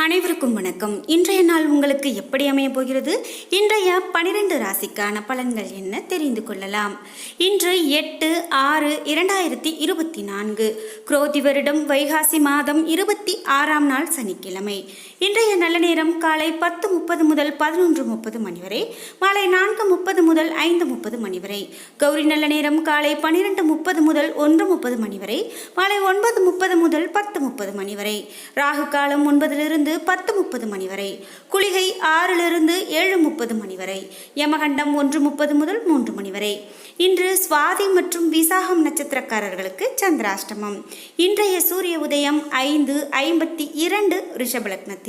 அனைவருக்கும் வணக்கம். இன்றைய நாள் உங்களுக்கு எப்படி அமைய போகிறது? இன்றைய பனிரெண்டு ராசிக்கான பலன்கள் என்ன தெரிந்து கொள்ளலாம். இன்று எட்டு ஆறு இரண்டாயிரத்தி இருபத்தி நான்கு. குரோதி வருடம் வைகாசி மாதம் இருபத்தி ஆறாம் நாள் சனிக்கிழமை. இன்றைய நல்ல நேரம் காலை பத்து முப்பது முதல் பதினொன்று முப்பது மணி வரை மாலை நான்கு முப்பது முதல் ஐந்து முப்பது மணி வரை கௌரி நல்ல நேரம் காலை பன்னிரெண்டு முப்பது முதல் ஒன்று முப்பது மணி வரை மாலை ஒன்பது முப்பது முதல் பத்து முப்பது மணி வரை ராகு காலம் ஒன்பதிலிருந்து பத்து முப்பது மணி வரை குளிகை ஆறிலிருந்து ஏழு முப்பது மணி வரை யமகண்டம் ஒன்று முப்பது முதல் மூன்று மணி வரை. இன்று சுவாதி மற்றும் விசாகம் நட்சத்திரக்காரர்களுக்கு சந்திராஷ்டமம். இன்றைய சூரிய உதயம் ஐந்து ஐம்பத்தி இரண்டு ரிஷபலக்னத்தில்.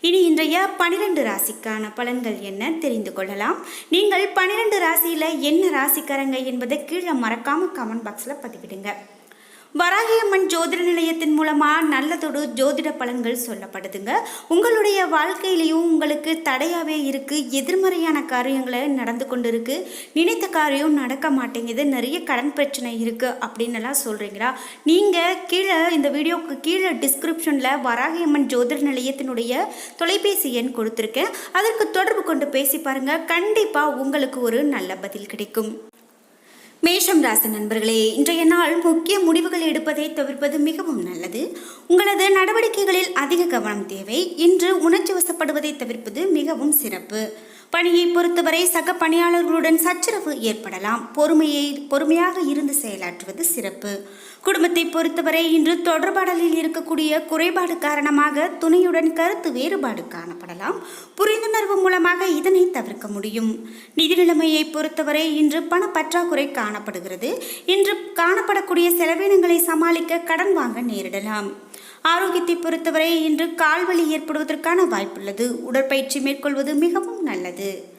இனி இன்றைய பனிரெண்டு ராசிக்கான பலன்கள் என்ன தெரிந்து கொள்ளலாம்? நீங்கள் பனிரெண்டு ராசியில் என்ன ராசிக்காரங்க என்பதை கீழே மறக்காம கமெண்ட் பாக்ஸில் பதிவிடுங்க. வராகியம்மன் ஜோதிட நிலையத்தின் மூலமாக நல்லதொரு ஜோதிட பலன்கள் சொல்லப்படுதுங்க. உங்களுடைய வாழ்க்கையிலையும் உங்களுக்கு தடையாகவே இருக்குது எதிர்மறையான காரியங்களை நடந்து கொண்டு இருக்கு நினைத்த காரியம் நடக்க மாட்டேங்குது. நிறைய கடன் பிரச்சனை இருக்குது அப்படின்னு எல்லாம் சொல்கிறீங்களா நீங்கள் கீழே இந்த வீடியோவுக்கு கீழே டிஸ்கிரிப்ஷனில் வராகியம்மன் ஜோதிட நிலையத்தினுடைய தொலைபேசி எண் கொடுத்துருக்கேன். அதற்கு தொடர்பு கொண்டு பேசி பாருங்கள் கண்டிப்பாக உங்களுக்கு ஒரு நல்ல பதில் கிடைக்கும். மேஷம் ராசி நண்பர்களே இன்றைய நாள் முக்கிய முடிவுகள் எடுப்பதை தவிர்ப்பது மிகவும் நல்லது. உங்களது நடவடிக்கைகளில் அதிக கவனம் தேவை. இன்று உணர்ச்சி வசப்படுவதை தவிர்ப்பது மிகவும் சிறப்பு. பணியை பொறுத்தவரை சக பணியாளர்களுடன் சச்சரவு ஏற்படலாம். பொறுமையை பொறுமையாக இருந்து செயலாற்றுவது சிறப்பு. குடும்பத்தை பொறுத்தவரை இன்று தொடர்பாடலில் இருக்கக்கூடிய குறைபாடு காரணமாக துணையுடன் கருத்து வேறுபாடு காணப்படலாம். புரிந்துணர்வு மூலமாக இதனை தவிர்க்க முடியும். நிதி நிலைமையை பொறுத்தவரை இன்று பண பற்றாக்குறை காணப்படுகிறது. இன்று காணப்படக்கூடிய செலவினங்களை சமாளிக்க கடன் வாங்க நேரிடலாம். ஆரோக்கியத்தை பொறுத்தவரை இன்று கால்வலி ஏற்படுவதற்கான வாய்ப்புள்ளது. உடற்பயிற்சி மேற்கொள்வது மிகவும் நல்லது.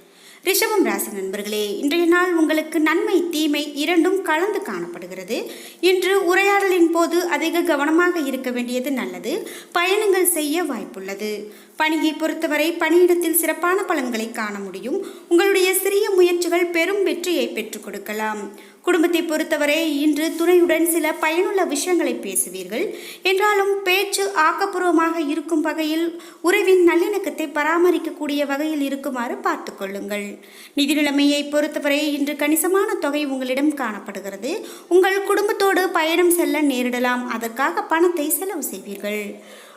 ரிஷபம் ராசி நண்பர்களே இன்றைய நாள் உங்களுக்கு நன்மை தீமை இரண்டும் கலந்து காணப்படுகிறது. இன்று உரையாடலின் போது அதிக கவனமாக இருக்க வேண்டியது நல்லது. பயணங்கள் செய்ய வாய்ப்புள்ளது. பணியை பொறுத்தவரை பணியிடத்தில் சிறப்பான பலன்களை காண முடியும். உங்களுடைய சிறிய முயற்சிகள் பெரும் வெற்றியை பெற்றுக் கொடுக்கலாம். குடும்பத்தை பொறுத்தவரை இன்று துணையுடன் சில பயனுள்ள விஷயங்களை பேசுவீர்கள். என்றாலும் பேச்சு ஆக்கப்பூர்வமாக இருக்கும் வகையில் உறவின் நல்லிணக்கத்தை பராமரிக்கக்கூடிய வகையில் இருக்குமாறு பார்த்து கொள்ளுங்கள். நிதி நிலைமையை பொறுத்தவரை இன்று கணிசமான தொகை உங்களிடம் காணப்படுகிறது. உங்கள் குடும்பத்தோடு பயணம் செல்ல நேரிடலாம். அதற்காக பணத்தை செலவு செய்வீர்கள்.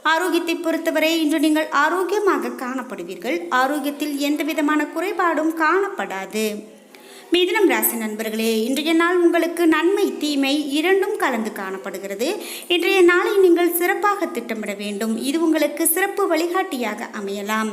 ஆரோக்கியத்தை பொறுத்தவரை இன்று நீங்கள் ஆரோக்கியமாக காணப்படுவீர்கள். ஆரோக்கியத்தில் எந்த விதமான குறைபாடும் காணப்படாது. மிதுனம் ராசி நண்பர்களே இன்றைய நாள் உங்களுக்கு நன்மை தீமை இரண்டும் கலந்து காணப்படுகிறது. இன்றைய நாளை நீங்கள் சிறப்பாக திட்டமிட வேண்டும். இது உங்களுக்கு சிறப்பு வழிகாட்டியாக அமையலாம்.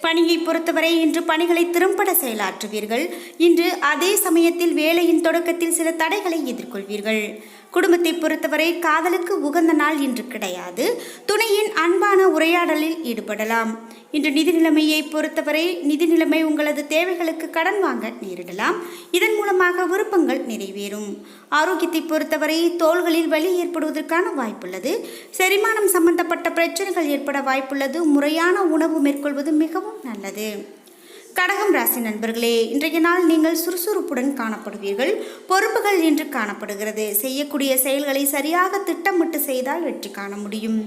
பணியை பொறுத்தவரை இன்று பணிகளை திறம்பட செயலாற்றுவீர்கள். இன்று அதே சமயத்தில் வேலையின் தொடக்கத்தில் சில தடைகளை எதிர்கொள்வீர்கள். குடும்பத்தை பொறுத்தவரை காதலுக்கு உகந்த நாள் இன்று கிடையாது. துணையின் அன்பான உரையாடலில் ஈடுபடலாம். இன்று நிதி நிலைமையை பொறுத்தவரை நிதி நிலைமை உங்களது தேவைகளுக்கு கடன் வாங்க நேரிடலாம். இதன் மூலமாக விருப்பங்கள் நிறைவேறும். ஆரோக்கியத்தை பொறுத்தவரை தோள்களில் வலி ஏற்படுவதற்கான வாய்ப்புள்ளது. செரிமானம் சம்பந்தப்பட்ட பிரச்சனைகள் ஏற்பட வாய்ப்புள்ளது. முறையான உணவு மேற்கொள்வது மிகவும் நல்லது. கடகம் ராசி நண்பர்களே இன்றைய நாள் நீங்கள் சுறுசுறுப்புடன் காணப்படுவீர்கள். பொறுப்புகள் இன்று காணப்படுகிறது. செய்யக்கூடிய செயல்களை சரியாக திட்டமிட்டு செய்தால் வெற்றி காண முடியும்.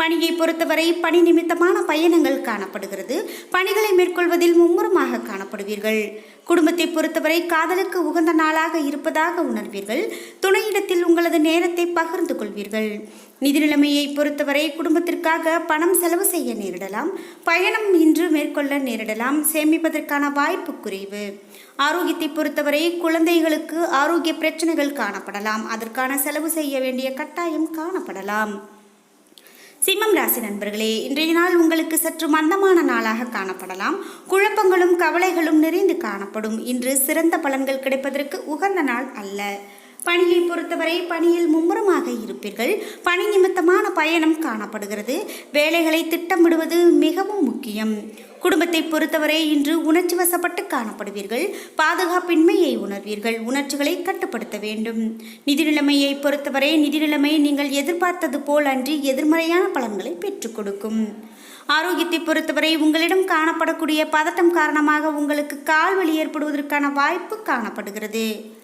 பணியை பொறுத்தவரை பணி நிமித்தமான பயணங்கள் காணப்படுகிறது. பணிகளை மேற்கொள்வதில் மும்முரமாக காணப்படுவீர்கள். குடும்பத்தை பொறுத்தவரை காதலுக்கு உகந்த நாளாக இருப்பதாக உணர்வீர்கள். துணையிடத்தில் உங்களது நேரத்தை பகிர்ந்து கொள்வீர்கள். நிதி நிலைமையை பொறுத்தவரை குடும்பத்திற்காக பணம் செலவு செய்ய நேரிடலாம். பயணம் இன்று மேற்கொள்ள நேரிடலாம். சேமிப்பதற்கான வாய்ப்பு குறைவு. ஆரோக்கியத்தை பொறுத்தவரை குழந்தைகளுக்கு ஆரோக்கிய பிரச்சனைகள் காணப்படலாம். அதற்கான செலவு செய்ய வேண்டிய கட்டாயம் காணப்படலாம். சிம்மம் ராசி நண்பர்களே இன்றைய நாள் உங்களுக்கு சற்று மந்தமான நாளாக காணப்படலாம். குழப்பங்களும் கவலைகளும் நிறைந்து காணப்படும். இன்று சிறந்த பலன்கள் கிடைப்பதற்கு உகந்த நாள் அல்ல. பணியை பொறுத்தவரை பணியில் மும்முரமாக இருப்பீர்கள். பணி நிமித்தமான பயணம் காணப்படுகிறது. வேலைகளை திட்டமிடுவது மிகவும் முக்கியம். குடும்பத்தை பொறுத்தவரை இன்று உணர்ச்சி வசப்பட்டு காணப்படுவீர்கள். பாதுகாப்பின்மையை உணர்வீர்கள். உணர்ச்சிகளை கட்டுப்படுத்த வேண்டும். நிதி நிலைமையை பொறுத்தவரை நிதி நிலைமை நீங்கள் எதிர்பார்த்தது போல் அன்றி எதிர்மறையான பலன்களை பெற்றுக் கொடுக்கும். ஆரோக்கியத்தை பொறுத்தவரை உங்களிடம் காணப்படக்கூடிய பதட்டம் காரணமாக உங்களுக்கு கால்வலி ஏற்படுவதற்கான வாய்ப்பு காணப்படுகிறது.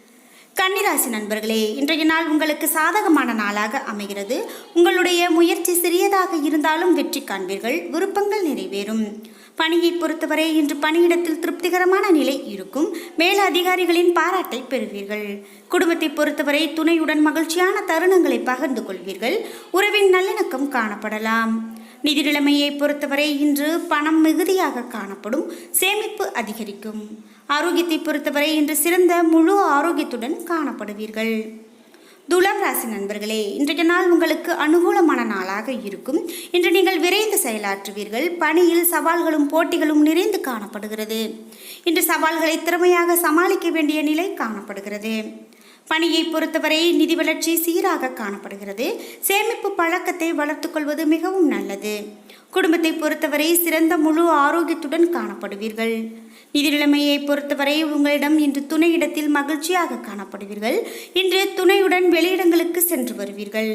கன்னிராசி நண்பர்களே இன்றைய நாள் உங்களுக்கு சாதகமான நாளாக அமைகிறது. உங்களுடைய முயற்சி சிறியதாக இருந்தாலும் வெற்றி காண்பீர்கள் விருப்பங்கள் நிறைவேறும். பணியை பொறுத்தவரை இன்று பணியிடத்தில் திருப்திகரமான நிலை இருக்கும். மேல் அதிகாரிகளின் பாராட்டை பெறுவீர்கள். குடும்பத்தை பொறுத்தவரை துணையுடன் மகிழ்ச்சியான தருணங்களை பகிர்ந்து கொள்வீர்கள். உறவின் நல்லிணக்கம் காணப்படலாம். நிதி நிலைமையை பொறுத்தவரை இன்று பணம் மிகுதியாக காணப்படும். சேமிப்பு அதிகரிக்கும். ஆரோக்கியத்தை பொறுத்தவரை இன்று சிறந்த முழு ஆரோக்கியத்துடன் காணப்படுவீர்கள். துலாம் ராசி நண்பர்களே இன்றைய நாள் உங்களுக்கு அனுகூலமான நாளாக இருக்கும். இன்று நீங்கள் விரைந்து செயலாற்றுவீர்கள். பணியில் சவால்களும் போட்டிகளும் நிறைந்து காணப்படுகிறது. இன்று சவால்களை திறமையாக சமாளிக்க வேண்டிய நிலை காணப்படுகிறது. பணியை பொறுத்தவரை நிதி வளர்ச்சி சீராக காணப்படுகிறது. சேமிப்பு பழக்கத்தை வளர்த்துக்கொள்வது மிகவும் நல்லது. குடும்பத்தை பொறுத்தவரை சிறந்த முழு ஆரோக்கியத்துடன் காணப்படுவீர்கள். நிதி நிலைமையை பொறுத்தவரை உங்களிடம் இன்று துணையிடத்தில் மகிழ்ச்சியாக காணப்படுவீர்கள். இன்று துணையுடன் வெளியிடங்களுக்கு சென்று வருவீர்கள்.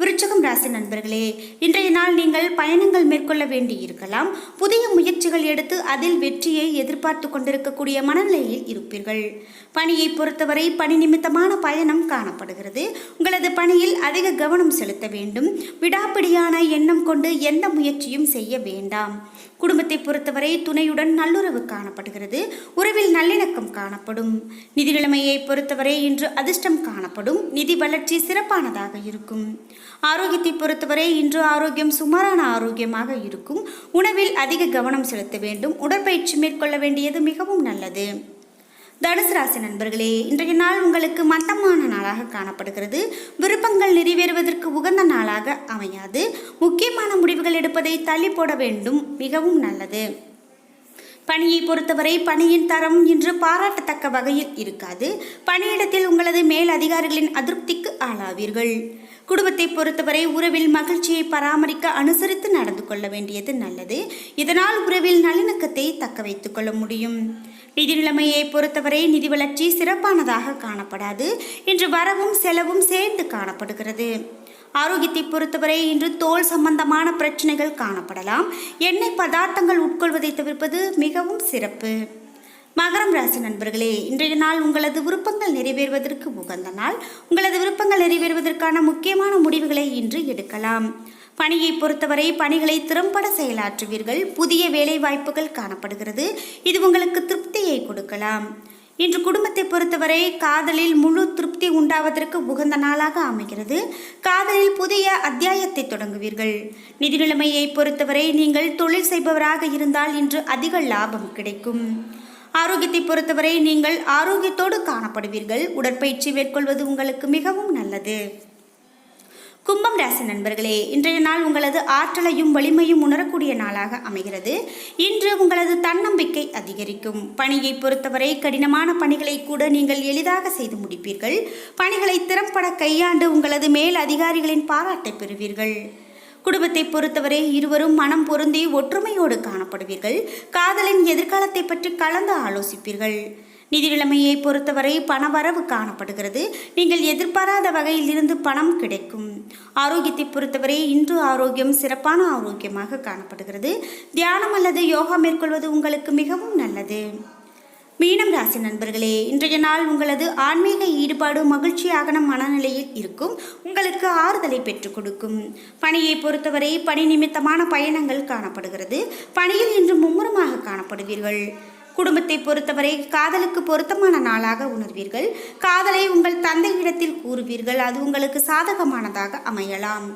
விருச்சகம் ராசி நண்பர்களே இன்றைய நாள் நீங்கள் பயணங்கள் மேற்கொள்ள வேண்டி இருக்கலாம் புதிய முயற்சிகள் எடுத்து அதில் வெற்றியை எதிர்பார்த்து கொண்டிருக்கக்கூடிய மனநிலையில் இருப்பீர்கள். பணியை பொறுத்தவரை பணி நிமித்தமான பயணம் காணப்படுகிறது. உங்களது பணியில் அதிக கவனம் செலுத்த வேண்டும். விடாப்பிடியான எண்ணம் கொண்டு எந்த முயற்சியும் செய்ய வேண்டாம். குடும்பத்தை பொறுத்தவரை துணையுடன் நல்லுறவு காணப்படுகிறது. உறவில் நல்லிணக்கம் காணப்படும். நிதி நிலைமையை பொறுத்தவரை இன்று அதிர்ஷ்டம் காணப்படும். நிதி வளர்ச்சி சிறப்பானதாக இருக்கும். ஆரோக்கியத்தை பொறுத்தவரை இன்று ஆரோக்கியம் சுமாரான ஆரோக்கியமாக இருக்கும். உணவில் அதிக கவனம் செலுத்த வேண்டும். உடற்பயிற்சி மேற்கொள்ள வேண்டியது மிகவும் நல்லது. தனுசு ராசி நண்பர்களே இன்றைய நாள் உங்களுக்கு மந்தமான நாளாக காணப்படுகிறது. விருப்பங்கள் நிறைவேறுவதற்கு உகந்த நாளாக அமையாது. முக்கியமான முடிவுகள் எடுப்பதை தள்ளி போட வேண்டும். மிகவும் நல்லது. பணியை பொறுத்தவரை பணியின் தரம் இன்று பாராட்டத்தக்க வகையில் இருக்காது. பணியிடத்தில் உங்களது மேல் அதிகாரிகளின் அதிருப்திக்கு ஆளாவீர்கள். குடும்பத்தை பொறுத்தவரை உறவில் மகிழ்ச்சியை பராமரிக்க அனுசரித்து நடந்து கொள்ள வேண்டியது நல்லது. இதனால் உறவில் நல்லிணக்கத்தை தக்க வைத்துக் கொள்ள முடியும். நிதி நிலைமையை பொறுத்தவரை நிதி வளர்ச்சி சிறப்பானதாக காணப்படாது. இன்று வரவும் செலவும் சேர்ந்து காணப்படுகிறது. ஆரோக்கியத்தை பொறுத்தவரை இன்று தோல் சம்பந்தமான பிரச்சனைகள் காணப்படலாம். எண்ணெய் பதார்த்தங்கள் உட்கொள்வதை தவிர்ப்பது மிகவும் சிறப்பு. மகரம் ராசி நண்பர்களே இன்றைய நாள் உங்களது விருப்பங்கள் நிறைவேறுவதற்கு உகந்த நாள். உங்களது விருப்பங்கள் நிறைவேறுவதற்கான முக்கியமான முடிவுகளை இன்று எடுக்கலாம். பணியை பொறுத்தவரை பணிகளை திறம்பட செயலாற்றுவீர்கள். புதிய வேலை வாய்ப்புகள் காணப்படுகிறது. இது உங்களுக்கு திருப்தியை கொடுக்கலாம். இன்று குடும்பத்தை பொறுத்தவரை காதலில் முழு திருப்தி உண்டாவதற்கு உகந்த நாளாக அமைகிறது. காதலில் புதிய அத்தியாயத்தை தொடங்குவீர்கள். நிதி நிலைமையை பொறுத்தவரை நீங்கள் தொழில் செய்பவராக இருந்தால் இன்று அதிக லாபம் கிடைக்கும். ஆரோக்கியத்தை பொறுத்தவரை நீங்கள் ஆரோக்கியத்தோடு காணப்படுவீர்கள். உடற்பயிற்சி மேற்கொள்வது உங்களுக்கு மிகவும் நல்லது. கும்பம் ராசி நண்பர்களே இன்றைய நாள் உங்களது ஆற்றலையும் வலிமையும் உணரக்கூடிய நாளாக அமைகிறது. இன்று உங்களது தன்னம்பிக்கை அதிகரிக்கும். பணியை பொறுத்தவரை கடினமான பணிகளை கூட நீங்கள் எளிதாக செய்து முடிப்பீர்கள். பணிகளை திறம்பட கையாண்டு உங்களது மேல் அதிகாரிகளின் பாராட்டை பெறுவீர்கள். குடும்பத்தை பொறுத்தவரை இருவரும் மனம் பொருந்தி ஒற்றுமையோடு காணப்படுவீர்கள். காதலின் எதிர்காலத்தை பற்றி கலந்து ஆலோசிப்பீர்கள். நிதி நிலைமையை பொறுத்தவரை பணவரவு காணப்படுகிறது. நீங்கள் எதிர்பாராத வகையில் இருந்து பணம் கிடைக்கும். ஆரோக்கியத்தை பொறுத்தவரை இன்று ஆரோக்கியம் சிறப்பான ஆரோக்கியமாக காணப்படுகிறது. தியானம் அல்லது யோகா மேற்கொள்வது உங்களுக்கு மிகவும் நல்லது. மீனம் ராசி நண்பர்களே இன்றைய நாள் உங்களது ஆன்மீக ஈடுபாடு மகிழ்ச்சியாகன மனநிலையில் இருக்கும். உங்களுக்கு ஆறுதலை பெற்றுக் கொடுக்கும். பணியை பொறுத்தவரை பணி நிமித்தமான பயணங்கள் காணப்படுகிறது. பணியில் இன்று மும்முரமாக காணப்படுவீர்கள். குடும்பத்தை பொறுத்தவரை காதலுக்கு பொருத்தமான நாளாக உணர்வீர்கள். காதலை உங்கள் தந்தையிடத்தில் கூறுவீர்கள். அது உங்களுக்கு சாதகமானதாக அமையலாம்.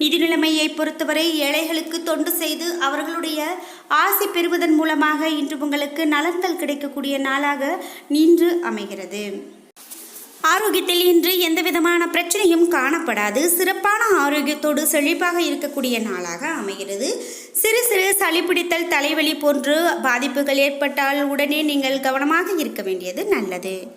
நிதி நிலைமையை பொறுத்தவரை ஏழைகளுக்கு தொண்டு செய்து அவர்களுடைய ஆசை பெறுவதன் மூலமாக இன்று உங்களுக்கு நலன்கள் கிடைக்கக்கூடிய நாளாக நின்று அமைகிறது. ஆரோக்கியத்தில் இன்று எந்த விதமான பிரச்சனையும் காணப்படாது. சிறப்பான ஆரோக்கியத்தோடு செழிப்பாக இருக்கக்கூடிய நாளாக அமைகிறது. சிறு சிறு சளி பிடித்தல் தலைவலி போன்று பாதிப்புகள் ஏற்பட்டால் உடனே நீங்கள் கவனமாக இருக்க வேண்டியது நல்லது.